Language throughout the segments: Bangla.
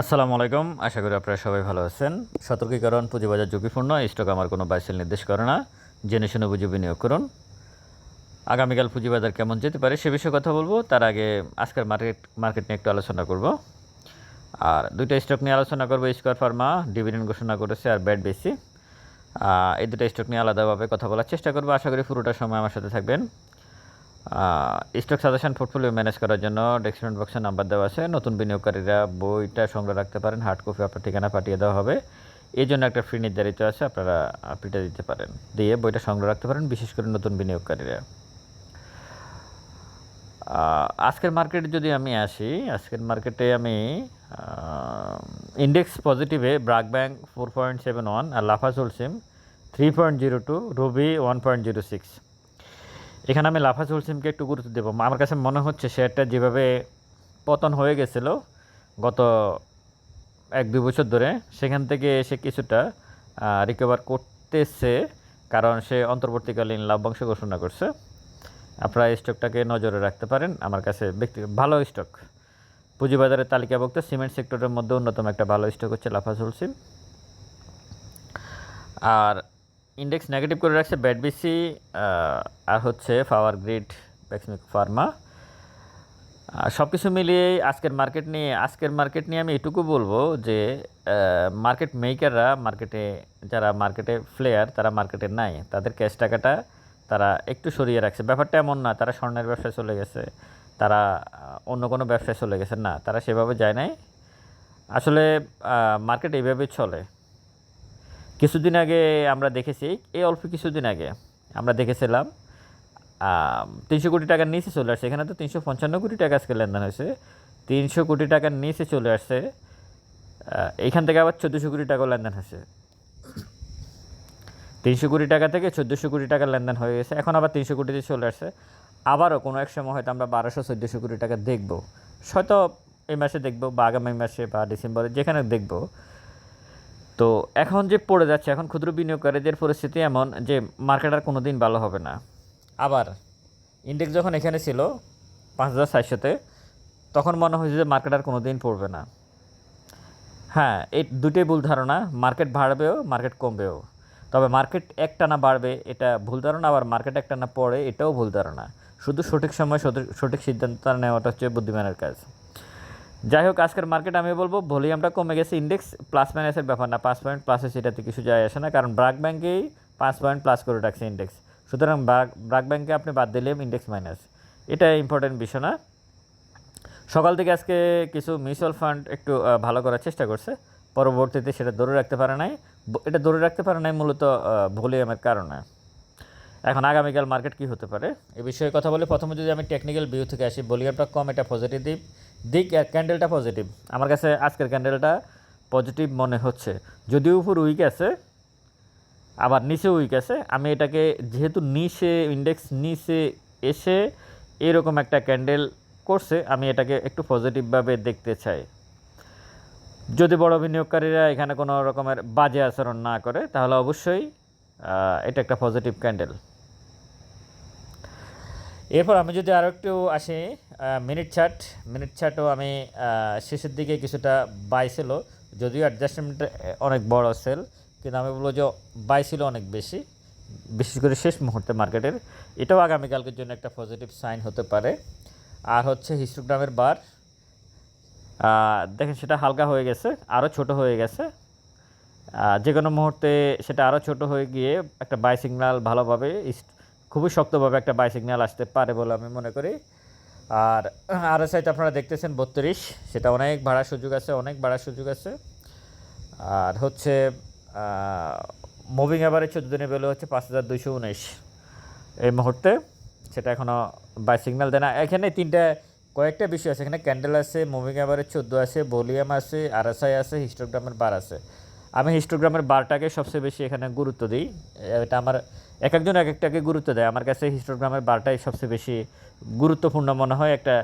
আসসালামু আলাইকুম। আশা করি আপনারা সবাই ভালো আছেন। সতর্কীকরণ পুঁজিবাজার ঝুঁকিপূর্ণ। স্টক আমার কোনো বাইসেল নির্দেশ করে না। জেনে শুনে বুঝে বিনিয়োগ করুন। আগামীকাল পুঁজিবাজার কেমন যেতে পারে সে বিষয়ে কথা বলব। তার আগে আজকের মার্কেট মার্কেট নিয়ে একটু আলোচনা করব। আর দুইটা স্টক নিয়ে আলোচনা করব স্কোয়ার ফার্মা ডিভিডেন্ড ঘোষণা করেছে আর ব্যাট বেশি এই দুটো স্টক নিয়ে আলাদাভাবে কথা বলার চেষ্টা করব। আশা করি পুরোটা সময় আমার সাথে থাকবেন। স্টক সাজেশন পোর্টফোলিও ম্যানেজ করার জন্য ডেসক্রিপশন বক্সে নাম্বার দেওয়া আছে। নতুন বিনিয়োগকারীরা বইটা সংগ্রহ রাখতে পারেন হার্ড কপি আপনার ঠিকানা পাঠিয়ে দেওয়া হবে। এই জন্য একটা ফ্রি নির্ধারিত আছে, আপনারা পিটা দিতে পারেন। দিয়ে বইটা সংগ্রহ রাখতে পারেন, বিশেষ করে নতুন বিনিয়োগকারীরা। আজকের মার্কেটে যদি আমি আসি, আজকের মার্কেটে আমি index পজিটিভে BRAC bank four point seven one আর লাফাজুল সিম three point zero two Ruby one point zero six এখানে আমি লাফাজুল সিমকে একটু গুরুত্ব দেবো। আমার কাছে মনে হচ্ছে শেয়ারটা যেভাবে পতন হয়ে গেছিল গত এক, দুই বছর ধরে, সেখান থেকে এসে কিছুটা রিকভার করতেছে, কারণ সে অন্তর্বর্তীকালীন লাভ্যাংশ ঘোষণা করছে। আপনারা এই স্টকটাকে নজরে রাখতে পারেন, আমার কাছে ব্যক্তি, ভালো স্টক পুঁজিবাজারের তালিকাভুক্ত সিমেন্ট সেক্টরের মধ্যে অন্যতম একটা ভালো স্টক হচ্ছে লাফাজুল সিম। আর ইন্ডেক্স নেগেটিভ করে রাখছে ব্যাডবিসি আর হচ্ছে পাওয়ার গ্রিড ব্যাক্সমিক ফার্মা সব কিছু মিলিয়ে আজকের মার্কেট নিয়ে, আজকের মার্কেট নিয়ে আমি এটুকু বলব যে মার্কেট মেকাররা মার্কেটে যারা মার্কেটে প্লেয়ার তারা মার্কেটে নাই। তাদের ক্যাশ টাকাটা তারা একটু সরিয়ে রাখছে। ব্যাপারটা এমন না, তারা স্বর্ণের ব্যবসায় চলে গেছে। তারা অন্য কোনো ব্যবসায় চলে গেছে। না, তারা সেভাবে যায় নাই। আসলে মার্কেট এইভাবেই চলে। কিছুদিন আগে আমরা দেখেছি এই অল্প কিছুদিন আগে আমরা দেখেছিলাম তিনশো কোটি টাকার নিচে চলে আসছে। এখানে তো তিনশো পঞ্চান্ন কোটি টাকা আজকে লেনদেন হয়েছে। তিনশো কোটি টাকার নিচে চলে আসছে আহ, এইখান থেকে আবার চোদ্দোশো কোটি টাকাও লেনদেন হয়েছে। তিনশো কোটি টাকা থেকে চোদ্দোশো কোটি টাকার লেনদেন হয়ে গেছে। এখন আবার তিনশো কোটিতে চলে আসছে। আবারও কোনো এক সময় হয়তো আমরা বারোশো চোদ্দোশো কোটি টাকা দেখব। হয়তো এই মাসে দেখব বা আগামী মাসে বা ডিসেম্বরে যেখানে দেখব। তো এখন যে পড়ে যাচ্ছে, এখন ক্ষুদ্র বিনিয়োগকারীদের পরিস্থিতি এমন যে মার্কেট আর কোনো দিন ভালো হবে না। আবার ইন্ডেক্স যখন এখানে ছিল পাঁচ হাজার চারশোতে তখন মনে হয়েছে যে মার্কেট আর কোনো দিন পড়বে না। হ্যাঁ এই দুটোই ভুল ধারণা, মার্কেট বাড়বেও, মার্কেট কমবেও। তবে মার্কেট একটানা বাড়বে, এটা ভুল ধারণা, আবার মার্কেট একটানা পড়ে, এটাও ভুল ধারণা। শুধু সঠিক সময় সঠিক সিদ্ধান্ত নেওয়াটা হচ্ছে বুদ্ধিমানের কাজ। যাই হোক আজকের মার্কেট আমি বলব, ভলিউমটা কমে গেছে ইন্ডেক্স প্লাস মাইনাসের ব্যাপার না, পাঁচ পয়েন্ট প্লাসে সেটাতে কিছু যায় আসে না, কারণ ব্রাক ব্যাঙ্কেই পাঁচ পয়েন্ট প্লাস করে রাখছে ইন্ডেক্স সুতরাং ব্রাক ব্যাংকে আপনি বাদ দিলেন ইন্ডেক্স মাইনাস এটা ইম্পর্টেন্ট বিষয় না। সকাল থেকে আজকে কিছু মিউচুয়াল ফান্ড একটু ভালো করার চেষ্টা করছে। পরবর্তীতে সেটা ধরে রাখতে পারে নাই। এটা ধরে রাখতে পারে নাই মূলত ভলিউমের কারণে। এখন আগামীকাল মার্কেট কি হতে পারে? এ বিষয়ে কথা বলে প্রথমে যদি আমি টেকনিক্যাল ভিউ থেকে আসি, ভলিউমটা কম, এটা পজিটিভ দিক ক্যান্ডেলটা পজিটিভ আমার কাছে আজকের ক্যান্ডেলটা পজিটিভ মনে হচ্ছে। যদিও উপর উইক আছে, আবার নিচে উইক আছে। আমি এটাকে যেহেতু নিচে ইন্ডেক্স নিচে এসে এরকম একটা ক্যান্ডেল করছে, আমি এটাকে একটু পজিটিভভাবে দেখতে চাই। যদি বড় বিনিয়োগকারীরা এখানে কোনো রকমের বাজে আচরণ না করে, তাহলে অবশ্যই এটা একটা পজিটিভ ক্যান্ডেল এরপর আমি যদি আরও একটু আসি মিনিট চার্ট মিনিট চার্টও আমি শেষের দিকে কিছুটা বাই ছিল যদিও অ্যাডজাস্টমেন্ট অনেক বড় সেল কিন্তু আমি বলব যে বাই ছিল অনেক বেশি, বিশেষ করে শেষ মুহূর্তে মার্কেটের এটাও আগামীকালকের জন্য একটা পজিটিভ সাইন হতে পারে। আর হচ্ছে হিস্টোগ্রামের বার দেখেন সেটা হালকা হয়ে গেছে আরও ছোট হয়ে গেছে। যে কোনো মুহূর্তে সেটা আরও ছোট হয়ে গিয়ে একটা বাই সিগন্যাল ভালোভাবে খুবই শক্তভাবে একটা বাই সিগন্যাল আসতে পারে বলে আমি মনে করি। আর আর সাইতে আপনারা দেখতেছেন বত্রিশ, সেটা অনেক ভাড়ার সুযোগ আছে, অনেক ভাড়ার সুযোগ আছে। আর হচ্ছে মুভিং অ্যাভারেজ চোদ্দ দিনের বেলো হচ্ছে পাঁচ হাজার দুইশো উনিশ। এই মুহূর্তে সেটা এখনও বাই সিগন্যাল দেয় না। এখানে তিনটা, কয়েকটা বিষয় আছে। এখানে ক্যান্ডেল আছে মুভিং অ্যাভারেজ চোদ্দ আছে ভলিউম আছে আরএসআই আছে হিস্টোগ্রামের বার আছে। আমি হিস্টোগ্রামের বারটাকে সবচেয়ে বেশি এখানে গুরুত্ব দিই। এটা আমার এক একজন এক একটাকে গুরুত্ব দেয়। আমার কাছে হিস্টোগ্রামের বারটাই সবচেয়ে বেশি গুরুত্বপূর্ণ মনে হয় একটা,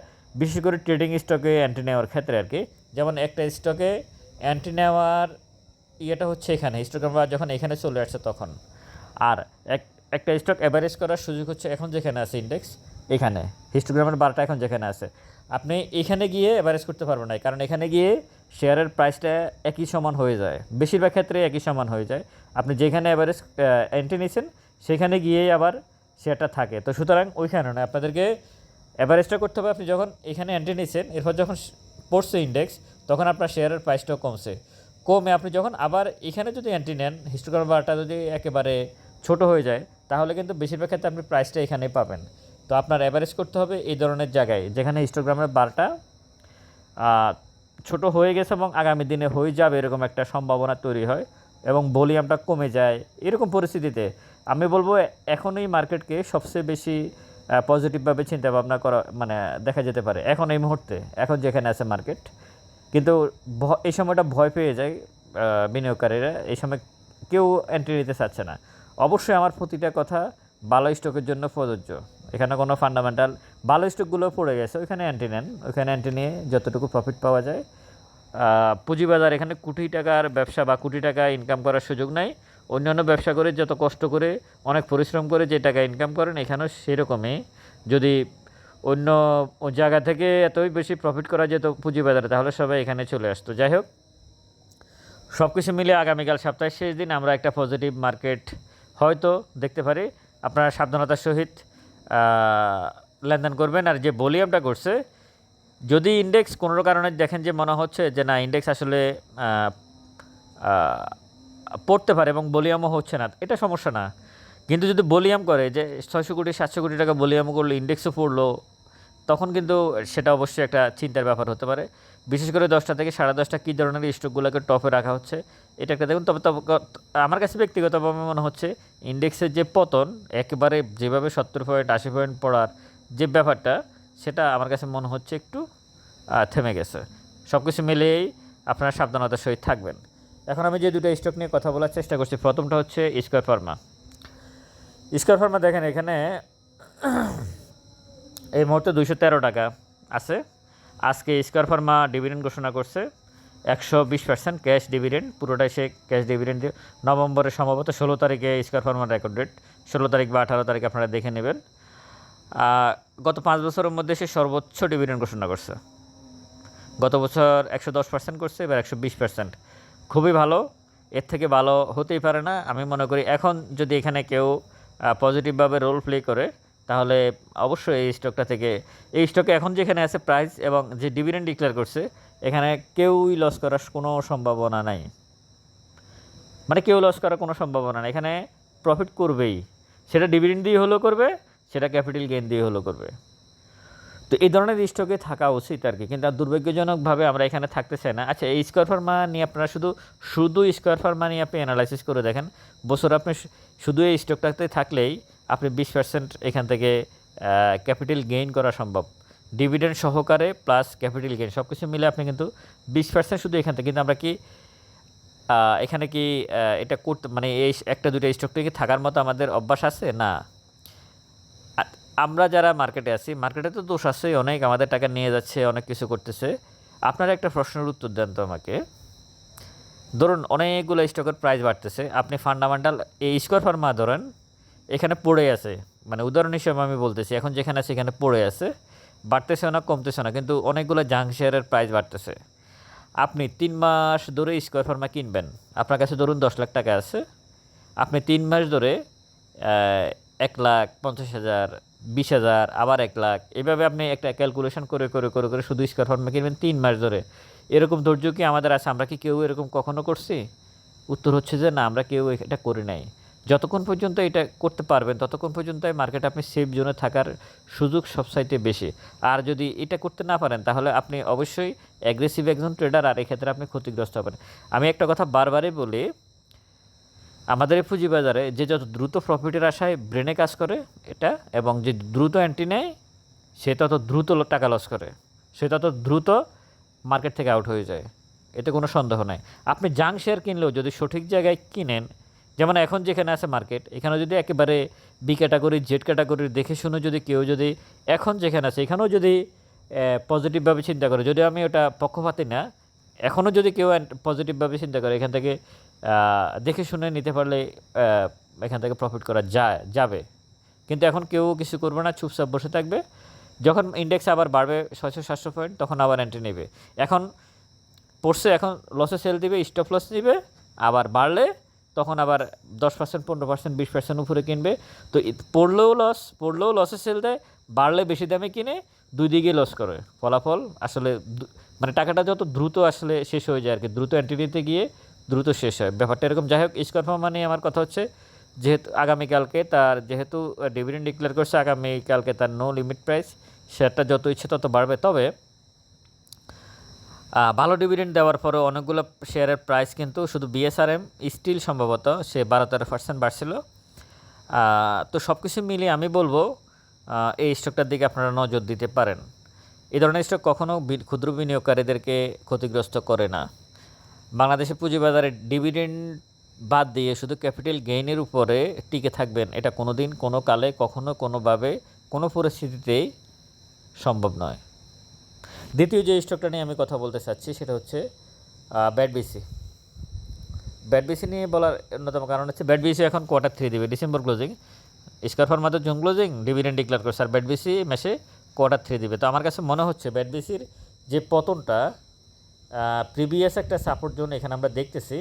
বিশেষ করে ট্রেডিং স্টকে অ্যান্টি নেওয়ার ক্ষেত্রে আর কি। যেমন একটা স্টকে অ্যান্টি নেওয়ার ইয়েটা হচ্ছে এখানে হিস্টোগ্রাম বার যখন এখানে চলে আসছে তখন। আর এক, একটা স্টক অ্যাভারেজ করার সুযোগ হচ্ছে এখন যেখানে আছে ইন্ডেক্স এখানে। হিস্টোগ্রামের বারটা এখন যেখানে আছে। আপনি এখানে গিয়ে অ্যাভারেজ করতে পারবেন না কারণ এখানে গিয়ে শেয়ারের প্রাইসটা একই সমান হয়ে যায়। বেশিরভাগ ক্ষেত্রে একই সমান হয়ে যায়। আপনি যেখানে অ্যাভারেজ এন্ট্রি নিয়েছেন সেখানে গিয়েই আবার শেয়ারটা থাকে। তো সুতরাং ওইখানে নয়, আপনাদেরকে অ্যাভারেজটা করতে হবে। আপনি যখন এখানে এন্ট্রি নিচ্ছেন, এরপর যখন পড়ছে ইন্ডেক্স তখন আপনার শেয়ারের প্রাইসটাও কমছে। কমে আপনি যখন আবার এখানে যদি এন্ট্রি নেন হিস্টোগ্রাম বারটা যদি একেবারে ছোট হয়ে যায়, তাহলে কিন্তু বেশিরভাগ ক্ষেত্রে আপনি প্রাইসটা এখানেই পাবেন। তো আপনার অ্যাভারেজ করতে হবে এই ধরনের জায়গায়, যেখানে হিস্টোগ্রামের বারটা ছোট হয়ে গেছে এবং আগামী দিনে হয়ে যাবে এরকম একটা সম্ভাবনা তৈরি হয় এবং ভলিউমটা কমে যায় এরকম পরিস্থিতিতে। আমি বলব এখন এই মার্কেটকে সবচেয়ে বেশি পজিটিভভাবে চিন্তা ভাবনা করা মানে দেখা যেতে পারে এখন এই মুহূর্তে, এখন যেখানে আছে মার্কেট। কিন্তু এই সময়টা ভয় পেয়ে যায় বিনিয়োগকারীরা। এই সময় কেউ এন্ট্রি নিতে চাচ্ছে না। অবশ্যই আমার প্রতিটা কথা ভালো স্টকের জন্য প্রযোজ্য। এখানে কোনো ফান্ডামেন্টাল ভালো স্টকগুলো পড়ে গেছে, ওইখানে অ্যান্টি নেন। ওইখানে অ্যান্টি নিয়ে যতটুকু প্রফিট পাওয়া যায়। পুঁজিবাজার এখানে কোটি টাকার ব্যবসা বা কোটি টাকা ইনকাম করার সুযোগ নাই। অন্যান্য ব্যবসা করে যত কষ্ট করে, অনেক পরিশ্রম করে যে টাকা ইনকাম করেন, এখানেও সেরকমই। যদি অন্য জায়গা থেকে এতই বেশি প্রফিট করা যেত পুঁজিবাজারে তাহলে সবাই এখানে চলে আসতো। যাই হোক সব কিছু মিলে আগামীকাল সপ্তাহের শেষ দিন আমরা একটা পজিটিভ মার্কেট হয়তো দেখতে পারি। আপনারা সাবধানতার সহিত লেনদেন করবেন। আর যে ভলিউমটা করছে, যদি ইন্ডেক্স কোনো কারণে দেখেন যে মনে হচ্ছে যে না ইন্ডেক্স আসলে পড়তে পারে এবং বলিয়ামও হচ্ছে না, এটা সমস্যা না। কিন্তু যদি বলিয়াম করে যে ছয়শো কোটি, সাতশো কোটি টাকা ভলিউম করল ইন্ডেক্সও পড়ল, তখন কিন্তু সেটা অবশ্যই একটা চিন্তার ব্যাপার হতে পারে। বিশেষ করে দশটা থেকে সাড়ে দশটা কী ধরনের স্টকগুলোকে টপে রাখা হচ্ছে, এটা একটা দেখুন, তবে আমার কাছে ব্যক্তিগতভাবে মনে হচ্ছে ইন্ডেক্সের যে পতন, একেবারে যেভাবে সত্তর পয়েন্ট আশি পয়েন্ট পড়ার যে ব্যাপারটা, সেটা আমার কাছে মনে হচ্ছে একটু থেমে গেছে। সব কিছু মিলিয়েই আপনারা সাবধানতার সহিত থাকবেন। এখন আমি যে দুটো স্টক নিয়ে কথা বলার চেষ্টা করছি, প্রথমটা হচ্ছে স্কোয়ার ফার্মা স্কোয়ার ফার্মা দেখেন এখানে এই মুহূর্তে দুইশো তেরো টাকা আছে। আজকে স্কোয়ার ফার্মা ডিভিডেন্ড ঘোষণা করছে, একশো বিশ পার্সেন্ট ক্যাশ ডিভিডেন্ড পুরোটাই সে ক্যাশ ডিভিডেন্ড নভেম্বরে সম্ভবত ষোলো তারিখে স্কোয়ার ফার্মার রেকর্ড ডেট ষোলো তারিখ বা আঠারো তারিখ আপনারা দেখে নেবেন। গত পাঁচ বছরের মধ্যে সে সর্বোচ্চ ডিভিডেন্ড ঘোষণা করছে। গত বছর একশো দশ পার্সেন্ট করছে, এবার একশো বিশ পার্সেন্ট খুবই ভালো। এর থেকে ভালো হতেই পারে না। আমি মনে করি এখন যদি এখানে কেউ পজিটিভভাবে রোল প্লে করে, তাহলে অবশ্যই এই স্টকটা থেকে, এই স্টকে এখন যেখানে আছে প্রাইস এবং যে ডিভিডেন্ড ডিক্লেয়ার করছে, এখানে কেউই লস করার কোনো সম্ভাবনা নাই। মানে কেউ লস করার কোনো সম্ভাবনা নেই। এখানে প্রফিট করবেই। সেটা ডিভিডেন্ড দিয়ে হলেও করবে, সেটা ক্যাপিটাল গেইন দিয়ে হলেও করবে। তো এই ধরনের স্টকে থাকা উচিত আর কি। কিন্তু দুর্ভাগ্যজনকভাবে আমরা এখানে থাকতে চাই না। আচ্ছা এই স্কোয়ার ফার্মা নিয়ে আপনারা শুধু শুধু স্কোয়ার ফার্মা নিয়ে আপনি অ্যানালাইসিস করে দেখেন। বছর আপনি শুধু এই স্টকটাতে থাকলেই আপনি বিশ পার্সেন্ট এখান থেকে ক্যাপিটাল গেইন করা সম্ভব। ডিভিডেন্ড সহকারে প্লাস ক্যাপিটাল গেইন সব কিছু মিলে আপনি কিন্তু বিশ পার্সেন্ট শুধু এখান থেকে। কিন্তু আমরা কি এখানে কি এটা করতে মানে এই একটা দুটো স্টকটা কি থাকার মতো আমাদের অভ্যাস আছে? না। আমরা যারা মার্কেটে আছি মার্কেটে তো দোষ আছে অনেক আমাদের টাকা নিয়ে যাচ্ছে, অনেক কিছু করতেছে। আপনারা একটা প্রশ্নের উত্তর দেন তো আমাকে। ধরুন, অনেকগুলো স্টকের প্রাইস বাড়তেছে, আপনি ফান্ডামেন্টাল এই স্কোয়ার ফার্মা ধরেন, এখানে পড়ে আছে। মানে উদাহরণ হিসেবে আমি বলতেছি, এখন যেখানে আছে এখানে পড়ে আছে, বাড়তেছে না, কমতেছে না, কিন্তু অনেকগুলো জাঙ্ক শেয়ারের প্রাইস বাড়তেছে। আপনি তিন মাস ধরে স্কোয়ার ফার্মা কিনবেন, আপনার কাছে ধরুন দশ লাখ টাকা আছে, আপনি তিন মাস ধরে এক লাখ পঞ্চাশ হাজার বিশ হাজার, আবার এক লাখ। এভাবে আপনি একটা ক্যালকুলেশন করে করে করে করে শুধু স্কোয়ার ফার্মা কিনবেন তিন মাস ধরে। এরকম ধৈর্য কি আমাদের আছে? আমরা কি কেউ এরকম কখনো করছি? উত্তর হচ্ছে যে না, আমরা কেউ এটা করি নাই। যতক্ষণ পর্যন্ত এটা করতে পারবেন, ততক্ষণ পর্যন্ত মার্কেটে আপনি সেফ জোনে থাকার সুযোগ সবসাইতে বেশি। আর যদি এটা করতে না পারেন, তাহলে আপনি অবশ্যই অ্যাগ্রেসিভ একজন ট্রেডার আর এক্ষেত্রে আপনি ক্ষতিগ্রস্ত হবেন। আমি একটা কথা বারবারই বলি আমাদের এই পুঁজিবাজারে যে যত দ্রুত প্রফিটের আশায় ব্রেনে কাজ করে, এটা এবং যে দ্রুত অ্যান্টি নেয়, সে তত দ্রুত টাকা লস করে। সে তত দ্রুত মার্কেট থেকে আউট হয়ে যায়। এতে কোনো সন্দেহ নাই। আপনি জাং শেয়ার কিনলেও যদি সঠিক জায়গায় কিনেন, যেমন এখন যেখানে আছে মার্কেট এখানে যদি একেবারে বি ক্যাটাগরি জেড ক্যাটাগরির দেখে শুনে যদি কেউ যদি এখন যেখানে আছে, এখানেও যদি পজিটিভভাবে চিন্তা করে যদি আমি ওটা পক্ষপাতি না এখনও যদি কেউ পজিটিভভাবে চিন্তা করে, এখান থেকে দেখে শুনে নিতে পারলে এখান থেকে প্রফিট করা যায়, যাবে। কিন্তু এখন কেউ কিছু করবে না, চুপচাপ বসে থাকবে। যখন ইন্ডেক্স আবার বাড়বে ছয়শো, সাতশো পয়েন্ট তখন আবার এন্ট্রি নেবে। এখন পড়ছে এখন লসে সেল দিবে স্টপ লস দিবে, আবার বাড়লে তখন আবার দশ পার্সেন্ট পনেরো পার্সেন্ট বিশ পার্সেন্ট উপরে কিনবে। তো পড়লেও লস পড়লেও লসে সেল দেয়, বাড়লে বেশি দামে কিনে, দুই দিকে লস করে। ফলাফল আসলে মানে টাকাটা যত দ্রুত আসলে শেষ হয়ে যায় আর কি, দ্রুত এন্ট্রি নিতে গিয়ে দ্রুত শেষ হয়। ব্যাপারটা এরকম। যাই হোক স্করফার্মা মানে আমার কথা হচ্ছে, যেহেতু আগামীকালকে তার, যেহেতু ডিভিডেন্ড ডিক্লেয়ার করছে, আগামীকালকে তার নো লিমিট প্রাইস শেয়ারটা যত ইচ্ছে তত বাড়বে। তবে ভালো ডিভিডেন্ড দেওয়ার পরে অনেকগুলো শেয়ারের প্রাইস কিন্তু শুধু বিএসআরএম স্টিল সম্ভবত সে বারো তেরো পার্সেন্ট বাড়ছিল। তো সব কিছু মিলিয়ে আমি বলব এই স্টকটার দিকে আপনারা নজর দিতে পারেন। এই ধরনের স্টক কখনও ক্ষুদ্র বিনিয়োগকারীদেরকে ক্ষতিগ্রস্ত করে না। বাংলাদেশের পুঁজিবাজারে ডিভিডেন্ড বাদ দিয়ে শুধু ক্যাপিটাল গেইনের উপরে টিকে থাকবেন, এটা কোনো দিন কোনো কালে, কখনো, কোনোভাবে, কোনো পরিস্থিতিতেই সম্ভব নয়। দ্বিতীয় যে স্টকটা নিয়ে আমি কথা বলতে চাচ্ছি, সেটা হচ্ছে ব্যাট বিসি ব্যাট বিসি নিয়ে বলার অন্যতম কারণ হচ্ছে ব্যাট বিসি এখন কোয়ার্টার থ্রি দিবে ডিসেম্বর ক্লোজিং স্কারফার মাত্র জুন ক্লোজিং ডিভিডেন্ড ডিক্লেয়ার করছে। আর ব্যাট বিসি মেসে কোয়ার্টার থ্রি দিবে। তো আমার কাছে মনে হচ্ছে ব্যাট বিসির যে পতনটা প্রিভিয়াস একটা সাপোর্ট জোন এখানে আমরা দেখতেছি।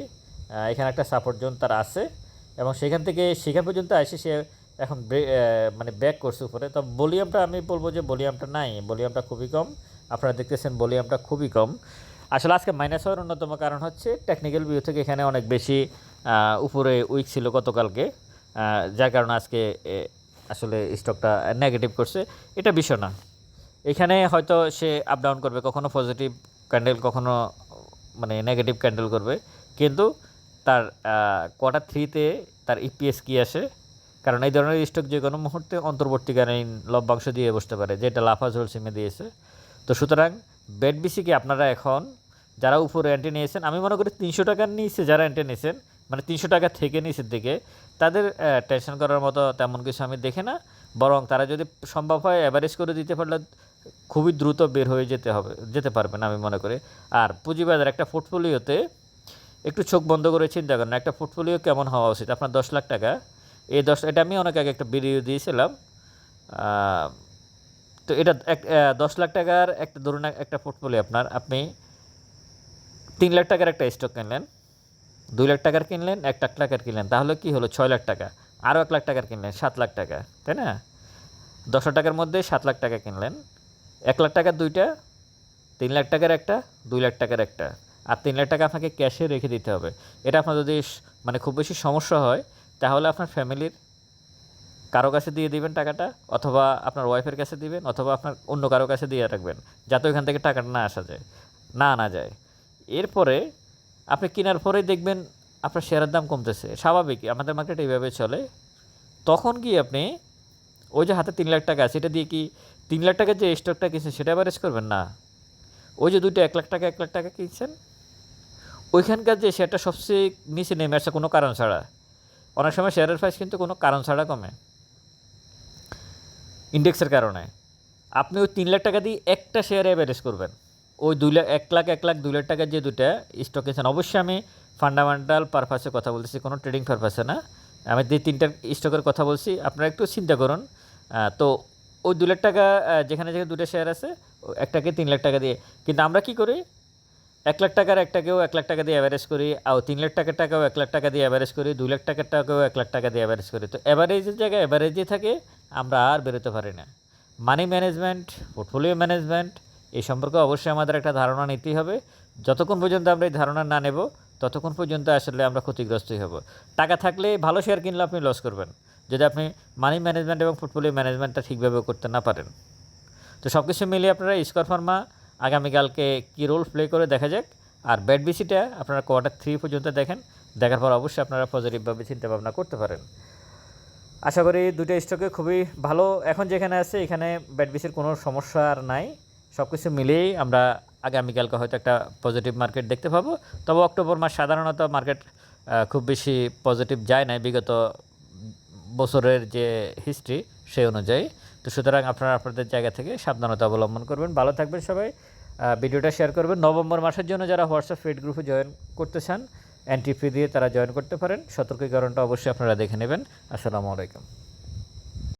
এখানে একটা সাপোর্ট জোন তার আছে এবং সেখান থেকে সেখান পর্যন্ত আসে সে এখন মানে ব্যাক করছে উপরে। তো ভলিউমটা আমি বলব যে ভলিউমটা নাই ভলিউমটা খুবই কম। আপনারা দেখতেছেন ভলিউমটা খুবই কম। আসলে আজকে মাইনাস হওয়ার অন্যতম কারণ হচ্ছে টেকনিক্যাল ভিউ থেকে এখানে অনেক বেশি উপরে উইক ছিল গতকালকে। যার কারণে আজকে আসলে স্টকটা নেগেটিভ করছে। এটা বিষয় না। এখানে হয়তো সে আপ ডাউন করবে, কখনো পজিটিভ ক্যান্ডেল কখনো মানে নেগেটিভ ক্যান্ডেল করবে। কিন্তু তার কোয়ার্টার থ্রিতে তার ইপিএস কী আসে? কারণ এই ধরনের স্টক যে কোনো মুহূর্তে অন্তর্বর্তীকালীন লভ্যাংশ দিয়ে বসতে পারে, যেটা লাফাজল সিমে দিয়েছে। তো সুতরাং বেড বিসিকে আপনারা এখন যারা উপরে এন্ট্রি নিয়েছেন, আমি মনে করি তিনশো টাকার নিচে যারা এন্ট্রি নিয়েছেন মানে তিনশো টাকা থেকে নিচের দিকে, তাদের টেনশন করার মতো তেমন কিছু আমি দেখি না। বরং তারা যদি সম্ভব হয় অ্যাভারেজ করে দিতে পারলে খুবই দ্রুত বের হয়ে যেতে হবে, যেতে পারবেন আমি মনে করি। আর পুঁজিবাজার একটা পোর্টফোলিওতে একটু চোখ বন্ধ করে চিন্তা করেন, একটা পোর্টফোলিও কেমন হওয়া উচিত? আপনার দশ লাখ টাকা, এই দশ, এটা আমি অনেক আগে একটা ভিডিও দিয়েছিলাম। তো এটা এক দশ লাখ টাকার একটা, ধরুন একটা পোর্টফোলিও আপনার, আপনি তিন লাখ টাকার একটা স্টক কিনলেন, দুই লাখ টাকার কিনলেন এক লাখ টাকার কিনলেন, তাহলে কি হলো? ছয় লাখ টাকা আরও এক লাখ টাকার কিনলেন, সাত লাখ টাকা, তাই না? দশ টাকার মধ্যে সাত লাখ টাকা কিনলেন এক লাখ টাকার দুইটা, তিন লাখ টাকার একটা, দুই লাখ টাকার একটা। আর তিন লাখ টাকা আপনাকে ক্যাশে রেখে দিতে হবে। এটা আপনার যদি মানে খুব বেশি সমস্যা হয়, তাহলে আপনার ফ্যামিলির কারও কাছে দিয়ে দিবেন টাকাটা, অথবা আপনার ওয়াইফের কাছে দিবেন, অথবা আপনার অন্য কারও কাছে দিয়ে রাখবেন, যাতে ওইখান থেকে টাকাটা না আসা যায়, না আনা যায়। এরপরে আপনি কেনার পরেই দেখবেন আপনার শেয়ারের দাম কমতেছে। স্বাভাবিক, আমাদের মার্কেট এইভাবে চলে। তখন কি আপনি ওই যে হাতে তিন লাখ টাকা আছে, এটা দিয়ে কি তিন লাখ টাকার যে স্টকটা কিনছেন, সেটা অ্যাভারেজ করবেন না। ওই যে দুইটা, এক লাখ টাকা, এক লাখ টাকা কিনছেন, ওইখানকার যে শেয়ারটা সবচেয়ে নিচে নেমে আসছে কোনো কারণ ছাড়া। অনেক সময় শেয়ারের প্রাইস কিন্তু কোনো কারণ ছাড়া কমে। ইন্ডেক্সের কারণে। আপনি ওই তিন লাখ টাকা দিয়ে একটা শেয়ারে অ্যাভারেজ করবেন। ওই দুই লাখ, এক লাখ এক লাখ, দুই লাখ টাকার যে দুইটা স্টক কিনছেন, অবশ্যই আমি ফান্ডামেন্টাল পারপাসে কথা বলতেছি, কোনো ট্রেডিং পারপাসে না। আমি যে তিনটা স্টকের কথা বলছি, আপনারা একটু চিন্তা করুন। তো ওই দু লাখ টাকা যেখানে যেখানে দুটো শেয়ার আছে একটাকে তিন লাখ টাকা দিয়ে। কিন্তু আমরা কি করি? এক লাখ টাকার একটাকেও এক লাখ টাকা দিয়ে অ্যাভারেজ করি আর তিন লাখ টাকার টাকাও এক লাখ টাকা দিয়ে অ্যাভারেজ করি, দুই লাখ টাকার টাকাও এক লাখ টাকা দিয়ে অ্যাভারেজ করি। তো অ্যাভারেজের জায়গায় অ্যাভারেজই থাকে, আমরা আর বেরোতে পারি না। মানি ম্যানেজমেন্ট পোর্টফোলিও ম্যানেজমেন্ট এই সম্পর্কে অবশ্যই আমাদের একটা ধারণা নিতেই হবে। যতক্ষণ পর্যন্ত আমরা এই ধারণা না নেব, ততক্ষণ পর্যন্ত আসলে আমরা ক্ষতিগ্রস্তই হব। টাকা থাকলে ভালো শেয়ার কিনলে আপনি লস করবেন। যদি আপনি মানি ম্যানেজমেন্ট এবং পোর্টফোলিও ম্যানেজমেন্টটা ঠিকভাবে করতে না পারেন। তো সব কিছু মিলিয়ে আপনারা স্কোর ফার্মা আগামীকালকে কী রোল প্লে করে দেখা যাক। আর ব্যাট বিসিটা আপনারা কোয়ার্টার থ্রি পর্যন্ত দেখেন। দেখার পর অবশ্যই আপনারা পজিটিভভাবে চিন্তা ভাবনা করতে পারেন। আশা করি দুটো স্টকে খুবই ভালো। এখন যেখানে আছে, এখানে ব্যাট বিসির কোনো সমস্যা আর নাই। সব কিছু মিলিয়েই আমরা আগামীকালকে হয়তো একটা পজিটিভ মার্কেট দেখতে পাবো। তবে অক্টোবর মাস সাধারণত মার্কেট খুব বেশি পজিটিভ যায় না বিগত বছরের যে হিস্ট্রি সেই অনুযায়ী। তো সুতরাং আপনারা আপনাদের জায়গা থেকে সাবধানতা অবলম্বন করবেন। ভালো থাকবেন সবাই। ভিডিওটা শেয়ার করবেন। নভেম্বর মাসের জন্য যারা হোয়াটসঅ্যাপ ফিড গ্রুপে জয়েন করতে চান এন্ট্রি ফি দিয়ে তারা জয়েন করতে পারেন। সতর্কীকরণটা অবশ্যই আপনারা দেখে নেবেন। আসসালামু আলাইকুম।